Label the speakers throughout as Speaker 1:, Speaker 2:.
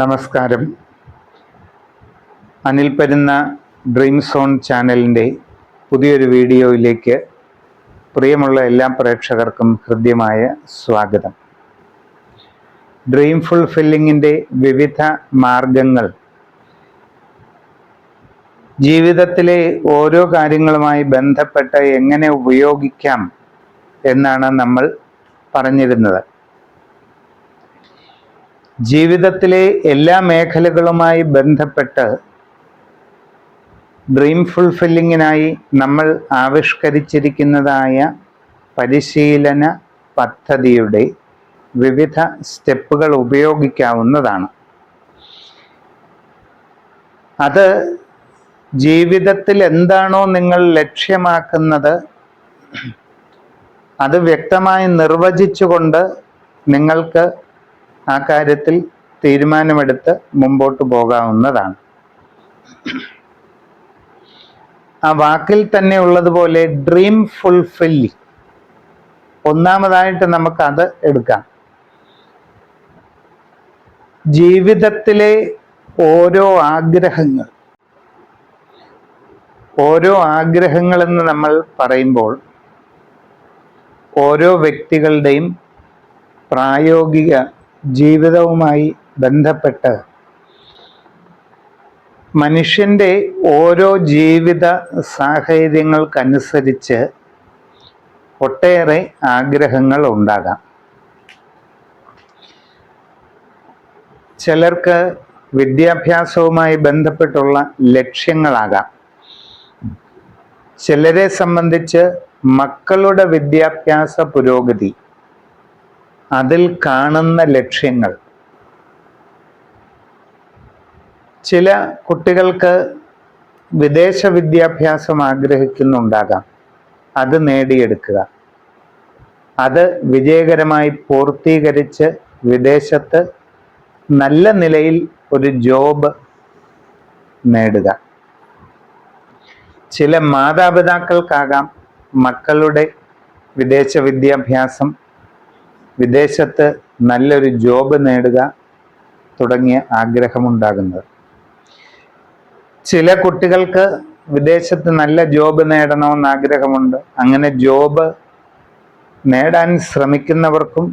Speaker 1: നമസ്കാരം. Anil പരുന്ന dream zone ചാനലിന്റെ പുതിയൊരു വീഡിയോയിലേക്ക് പ്രിയമുള്ള എല്ലാ പ്രേക്ഷകർക്കും ഹൃദ്യമായ സ്വാഗതം. ഡ്രീം ഫുൾഫില്ലിങ്ങിന്റെ വിവിധ മാർഗങ്ങൾ. ജീവിതത്തിലെ ഓരോ കാര്യങ്ങളുമായി ബന്ധപ്പെട്ട് എങ്ങനെ ഉപയോഗിക്കാം എന്നാണ് നമ്മൾ പറഞ്ഞിരുന്നത്. ജീവിതത്തിലെ എല്ലാ മേഖലകളുമായി ബന്ധപ്പെട്ട് ഡ്രീം ഫുൾഫില്ലിങ്ങിനായി നമ്മൾ ആവിഷ്കരിച്ചിരിക്കുന്നതായ പരിശീലന പദ്ധതിയുടെ വിവിധ സ്റ്റെപ്പുകൾ ഉപയോഗിക്കാവുന്നതാണ്. അത് ജീവിതത്തിൽ എന്താണോ നിങ്ങൾ ലക്ഷ്യമാക്കുന്നത് അത് വ്യക്തമായി നിർവചിച്ചുകൊണ്ട് നിങ്ങൾക്ക് ആ കാര്യത്തിൽ തീരുമാനമെടുത്ത് മുമ്പോട്ട് പോകാവുന്നതാണ്. ആ വാക്കിൽ തന്നെ ഉള്ളതുപോലെ ഡ്രീം ഫുൾഫില്ലിങ് ഒന്നാമതായിട്ട് നമുക്ക് അത് എടുക്കാം. ജീവിതത്തിലെ ഓരോ ആഗ്രഹങ്ങൾ ഓരോ ആഗ്രഹങ്ങളെന്ന് നമ്മൾ പറയുമ്പോൾ ഓരോ വ്യക്തികളുടെയും പ്രായോഗിക ജീവിതവുമായി ബന്ധപ്പെട്ട് മനുഷ്യന്റെ ഓരോ ജീവിത സാഹചര്യങ്ങൾക്കനുസരിച്ച് ഒട്ടേറെ ആഗ്രഹങ്ങൾ ഉണ്ടാകാം. ചിലർക്ക് വിദ്യാഭ്യാസവുമായി ബന്ധപ്പെട്ടുള്ള ലക്ഷ്യങ്ങളാകാം. ചിലരെ സംബന്ധിച്ച് മക്കളുടെ വിദ്യാഭ്യാസ പുരോഗതി അതിൽ കാണുന്ന ലക്ഷ്യങ്ങൾ. ചില കുട്ടികൾക്ക് വിദേശ വിദ്യാഭ്യാസം ആഗ്രഹിക്കുന്നുണ്ടാകാം. അത് നേടിയെടുക്കുക. അത് വിജയകരമായി പൂർത്തീകരിച്ച് വിദേശത്ത് നല്ല നിലയിൽ ഒരു ജോബ് നേടുക. ചില മാതാപിതാക്കൾക്കാകാം മക്കളുടെ വിദേശ വിദ്യാഭ്യാസം വിദേശത്ത് നല്ലൊരു ജോബ് നേടുക തുടങ്ങിയ ആഗ്രഹമുണ്ടാകുന്നത്. ചില കുട്ടികൾക്ക് വിദേശത്ത് നല്ല ജോബ് നേടണമെന്ന് ആഗ്രഹമുണ്ട്. അങ്ങനെ ജോബ് നേടാൻ ശ്രമിക്കുന്നവർക്കും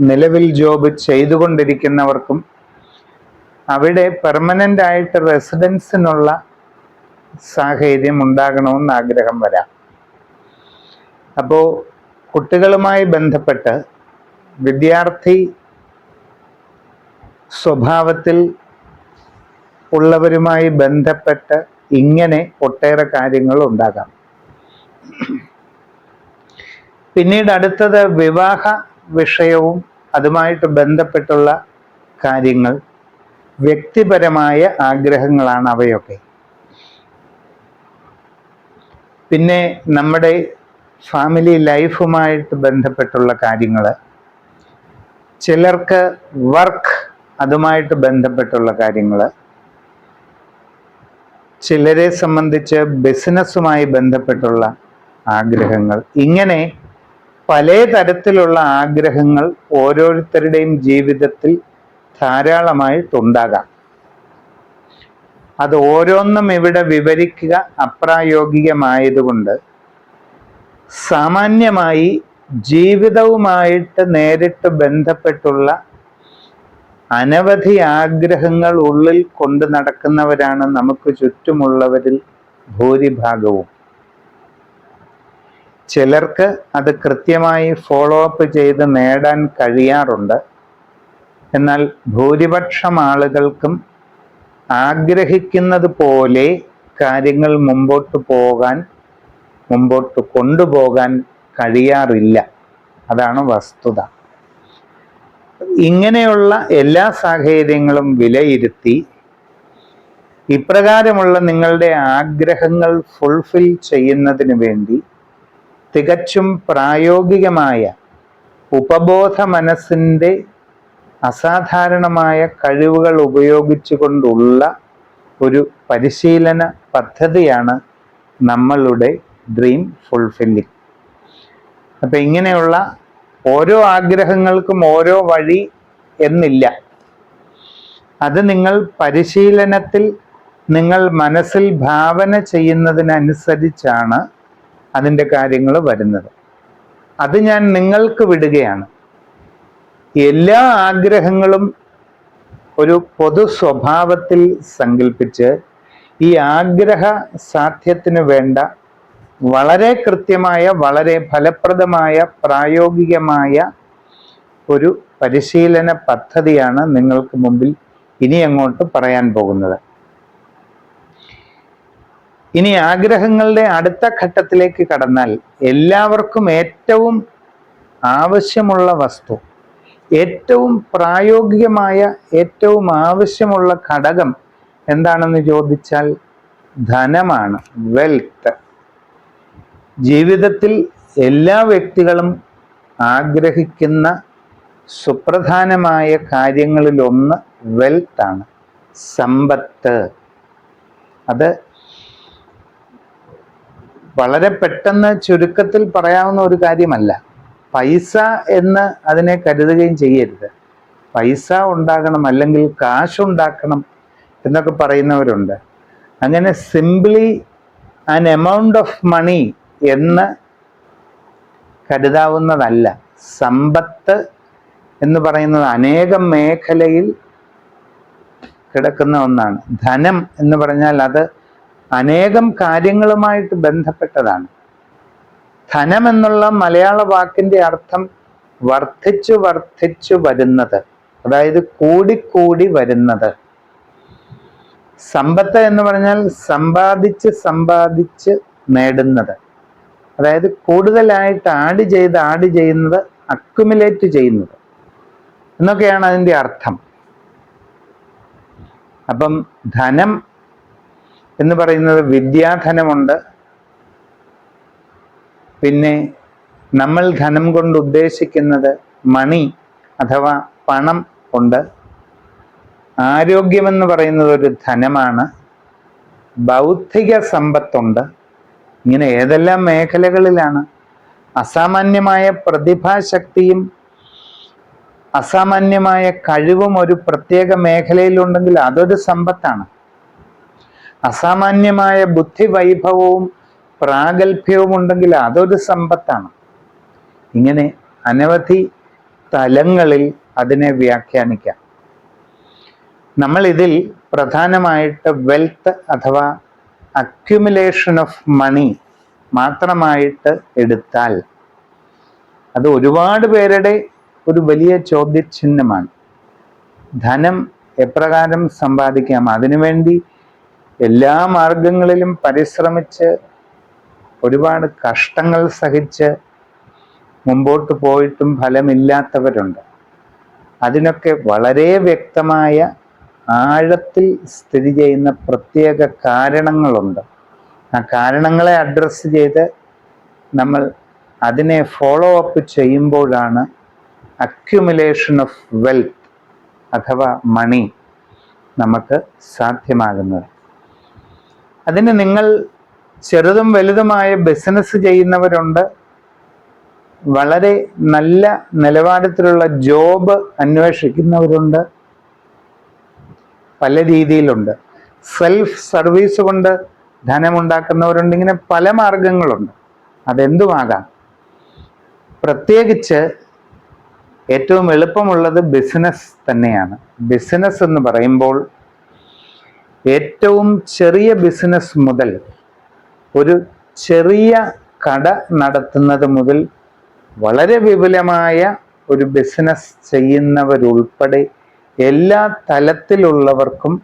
Speaker 1: നിലവിൽ ജോബ് ചെയ്തുകൊണ്ടിരിക്കുന്നവർക്കും അവിടെ പെർമനന്റ് ആയിട്ട് റെസിഡൻസിനുള്ള സാഹചര്യം ഉണ്ടാകണമെന്ന് ആഗ്രഹം വരാം. അപ്പോൾ കുട്ടികളുമായി ബന്ധപ്പെട്ട് വിദ്യാർത്ഥി സ്വഭാവത്തിൽ ഉള്ളവരുമായി ബന്ധപ്പെട്ട് ഇങ്ങനെ ഒട്ടേറെ കാര്യങ്ങൾ ഉണ്ടാകാം. പിന്നീട് അടുത്തത് വിവാഹ വിഷയവും അതുമായിട്ട് ബന്ധപ്പെട്ടുള്ള കാര്യങ്ങൾ വ്യക്തിപരമായ ആഗ്രഹങ്ങളാണ് അവയൊക്കെ. പിന്നെ നമ്മുടെ ഫാമിലി ലൈഫുമായിട്ട് ബന്ധപ്പെട്ടുള്ള കാര്യങ്ങൾ. ചിലർക്ക് വർക്ക് അതുമായിട്ട് ബന്ധപ്പെട്ടുള്ള കാര്യങ്ങൾ. ചിലരെ സംബന്ധിച്ച് ബിസിനസ്സുമായി ബന്ധപ്പെട്ടുള്ള ആഗ്രഹങ്ങൾ. ഇങ്ങനെ പല തരത്തിലുള്ള ആഗ്രഹങ്ങൾ ഓരോരുത്തരുടെയും ജീവിതത്തിൽ ധാരാളമായിട്ടുണ്ടാകാം അത് ഓരോന്നും ഇവിടെ വിവരിക്കുക അപ്രായോഗികമായതുകൊണ്ട് സാമാന്യമായി ജീവിതവുമായിട്ട് നേരിട്ട് ബന്ധപ്പെട്ടുള്ള അനവധി ആഗ്രഹങ്ങൾ ഉള്ളിൽ കൊണ്ടു നടക്കുന്നവരാണ് നമുക്ക് ചുറ്റുമുള്ളവരിൽ ഭൂരിഭാഗവും. ചിലർക്ക് അത് കൃത്യമായി ഫോളോ അപ്പ് ചെയ്ത് നേടാൻ കഴിയാറുണ്ട്. എന്നാൽ ഭൂരിപക്ഷം ആളുകൾക്കും ആഗ്രഹിക്കുന്നത് പോലെ കാര്യങ്ങൾ മുമ്പോട്ട് പോകാൻ മുമ്പോട്ട് കൊണ്ടുപോകാൻ കഴിയാറില്ല. അതാണ് വസ്തുത. ഇങ്ങനെയുള്ള എല്ലാ സാഹചര്യങ്ങളും വിലയിരുത്തി ഇപ്രകാരമുള്ള നിങ്ങളുടെ ആഗ്രഹങ്ങൾ ഫുൾഫിൽ ചെയ്യുന്നതിന് വേണ്ടി തികച്ചും പ്രായോഗികമായ ഉപബോധ മനസ്സിന്റെ അസാധാരണമായ കഴിവുകൾ ഉപയോഗിച്ചുകൊണ്ടുള്ള ഒരു പരിശീലന പദ്ധതിയാണ് നമ്മളുടെ ഡ്രീം ഫുൾഫില്ലിങ് അപ്പം ഇങ്ങനെയുള്ള ഓരോ ആഗ്രഹങ്ങൾക്കും ഓരോ വഴി എന്നില്ല. അത് നിങ്ങൾ പരിശീലനത്തിൽ നിങ്ങൾ മനസ്സിൽ ഭാവന ചെയ്യുന്നതിനനുസരിച്ചാണ് അതിന്റെ കാര്യങ്ങൾ വരുന്നത്. അത് ഞാൻ നിങ്ങൾക്ക് വിടുകയാണ്. എല്ലാ ആഗ്രഹങ്ങളും ഒരു പൊതു സ്വഭാവത്തിൽ സങ്കല്പിച്ച് ഈ ആഗ്രഹ സാധ്യത്തിന് വേണ്ട വളരെ കൃത്യമായ വളരെ ഫലപ്രദമായ പ്രായോഗികമായ ഒരു പരിശീലന പദ്ധതിയാണ് നിങ്ങൾക്ക് മുമ്പിൽ ഇനി അങ്ങോട്ട് പറയാൻ പോകുന്നത്. ഇനി ആഗ്രഹങ്ങളുടെ അടുത്ത ഘട്ടത്തിലേക്ക് കടന്നാൽ എല്ലാവർക്കും ഏറ്റവും ആവശ്യമുള്ള വസ്തു ഏറ്റവും പ്രായോഗികമായ ഏറ്റവും ആവശ്യമുള്ള ഘടകം എന്താണെന്ന് ചോദിച്ചാൽ ധനമാണ് വെൽത്ത് ജീവിതത്തിൽ എല്ലാ വ്യക്തികളും ആഗ്രഹിക്കുന്ന സുപ്രധാനമായ കാര്യങ്ങളിലൊന്ന് വെൽത്താണ് സമ്പത്ത്. അത് വളരെ പെട്ടെന്ന് ചുരുക്കത്തിൽ പറയാവുന്ന ഒരു കാര്യമല്ല. പൈസ എന്ന് അതിനെ കരുതുകയും ചെയ്യരുത്. പൈസ ഉണ്ടാകണം അല്ലെങ്കിൽ കാശ് ഉണ്ടാക്കണം എന്നൊക്കെ പറയുന്നവരുണ്ട്. അങ്ങനെ simply an amount of money എന്ന് കരുതാവുന്നതല്ല. സമ്പത്ത് എന്ന് പറയുന്നത് അനേകം മേഖലയിൽ കിടക്കുന്ന ഒന്നാണ്. ധനം എന്ന് പറഞ്ഞാൽ അത് അനേകം കാര്യങ്ങളുമായിട്ട് ബന്ധപ്പെട്ടതാണ്. ധനം എന്നുള്ള മലയാള വാക്കിന്റെ അർത്ഥം വർദ്ധിച്ചു വർദ്ധിച്ചു വരുന്നത്. അതായത് കൂടിക്കൂടി വരുന്നത്. സമ്പത്ത് എന്ന് പറഞ്ഞാൽ സമ്പാദിച്ച് സമ്പാദിച്ച് നേടുന്നത്. അതായത് കൂടുതലായിട്ട് ആഡ് ചെയ്ത് ആഡ് ചെയ്യുന്നത് അക്യുമുലേറ്റ് ചെയ്യുന്നത്. എന്നൊക്കെയാണ് അതിന്റെ അർത്ഥം. അപ്പം ധനം എന്ന് പറയുന്നത് വിദ്യാധനമുണ്ട്. പിന്നെ നമ്മൾ ധനം കൊണ്ട് ഉദ്ദേശിക്കുന്നത് മണി അഥവാ പണം ഉണ്ട്. ആരോഗ്യമെന്ന് പറയുന്നത് ഒരു ധനമാണ്. ബൗദ്ധിക സമ്പത്തുണ്ട്. ഇങ്ങനെ ഏതെല്ലാം മേഖലകളിലാണ് അസാമാന്യമായ പ്രതിഭാശക്തിയും അസാമാന്യമായ കഴിവും ഒരു പ്രത്യേക മേഖലയിലുണ്ടെങ്കിൽ അതൊരു സമ്പത്താണ്. അസാമാന്യമായ ബുദ്ധി വൈഭവവും പ്രാഗൽഭ്യവും ഉണ്ടെങ്കിൽ അതൊരു സമ്പത്താണ്. ഇങ്ങനെ അനവധി തലങ്ങളിൽ അതിനെ വ്യാഖ്യാനിക്കാം. നമ്മൾ ഇതിൽ പ്രധാനമായിട്ട് വെൽത്ത് അഥവാ അക്യുമുലേഷൻ ഓഫ് മണി മാത്രമായിട്ട് എടുത്താൽ അത് ഒരുപാട് പേരുടെ ഒരു വലിയ ചോദ്യചിഹ്നമാണ്. ധനം എപ്രകാരം സമ്പാദിക്കാം? അതിനുവേണ്ടി എല്ലാ മാർഗങ്ങളിലും പരിശ്രമിച്ച് ഒരുപാട് കഷ്ടങ്ങൾ സഹിച്ച് മുമ്പോട്ട് പോയിട്ടും ഫലമില്ലാത്തവരുണ്ട്. അതിനൊക്കെ വളരെ വ്യക്തമായ ആഴത്തിൽ സ്ഥിതി ചെയ്യുന്ന പ്രത്യേക കാരണങ്ങളുണ്ട്. ആ കാരണങ്ങളെ അഡ്രസ്സ് ചെയ്ത് നമ്മൾ അതിനെ ഫോളോ അപ്പ് ചെയ്യുമ്പോഴാണ് അക്യുമുലേഷൻ ഓഫ് വെൽത്ത് അഥവാ മണി നമുക്ക് സാധ്യമാകുന്നത്. അതിന് നിങ്ങൾ ചെറുതും വലുതുമായ ബിസിനസ് ചെയ്യുന്നവരുണ്ട്. വളരെ നല്ല നിലവാരത്തിലുള്ള ജോബ് അന്വേഷിക്കുന്നവരുണ്ട്. പല രീതിയിലുണ്ട്. സെൽഫ് സർവീസ് കൊണ്ട് ധനമുണ്ടാക്കുന്നവരുണ്ട്. ഇങ്ങനെ പല മാർഗങ്ങളുണ്ട്. അതെന്തുമാകാം? പ്രത്യേകിച്ച് ഏറ്റവും എളുപ്പമുള്ളത് ബിസിനസ് തന്നെയാണ്. ബിസിനസ് എന്ന് പറയുമ്പോൾ ഏറ്റവും ചെറിയ ബിസിനസ് മുതൽ ഒരു ചെറിയ കട നടത്തുന്നത് മുതൽ വളരെ വിപുലമായ ഒരു ബിസിനസ് ചെയ്യുന്നവരുൾപ്പെടെ എല്ലാ തലത്തിലുള്ളവർക്കും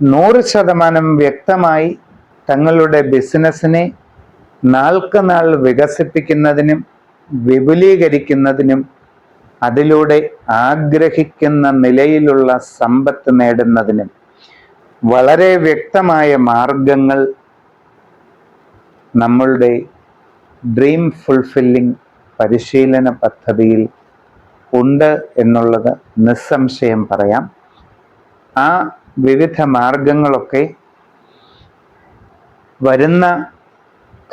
Speaker 1: നൂറ് ശതമാനം വ്യക്തമായി തങ്ങളുടെ ബിസിനസ്സിനെ നാൾക്ക് നാൾ വികസിപ്പിക്കുന്നതിനും വിപുലീകരിക്കുന്നതിനും അതിലൂടെ ആഗ്രഹിക്കുന്ന നിലയിലുള്ള സമ്പത്ത് നേടുന്നതിനും വളരെ വ്യക്തമായ മാർഗങ്ങൾ നമ്മളുടെ ഡ്രീം ഫുൾഫില്ലിംഗ് പരിശീലന പദ്ധതിയിൽ ഉണ്ട് എന്നുള്ളത് നിസ്സംശയം പറയാം. ആ വിവിധ മാർഗങ്ങളൊക്കെ വരുന്ന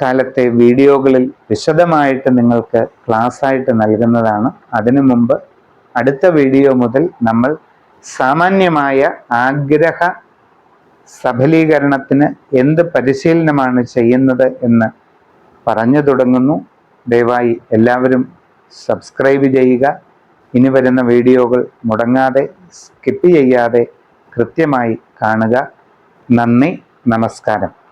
Speaker 1: കാലത്തെ വീഡിയോകളിൽ വിശദമായിട്ട് നിങ്ങൾക്ക് ക്ലാസ് ആയിട്ട് നൽകുന്നതാണ്. അതിനു മുമ്പ് അടുത്ത വീഡിയോ മുതൽ നമ്മൾ സാമാന്യമായ ആഗ്രഹ സഫലീകരണത്തിന് എന്ത് പരിശീലനമാണ് ചെയ്യുന്നത് എന്ന് പറഞ്ഞു തുടങ്ങുന്നു. ദയവായി എല്ലാവരും സബ്സ്ക്രൈബ് ചെയ്യുക. ഇനി വരുന്ന വീഡിയോകൾ മുടങ്ങാതെ സ്കിപ്പ് ചെയ്യാതെ കൃത്യമായി കാണുക. നന്ദി നമസ്കാരം.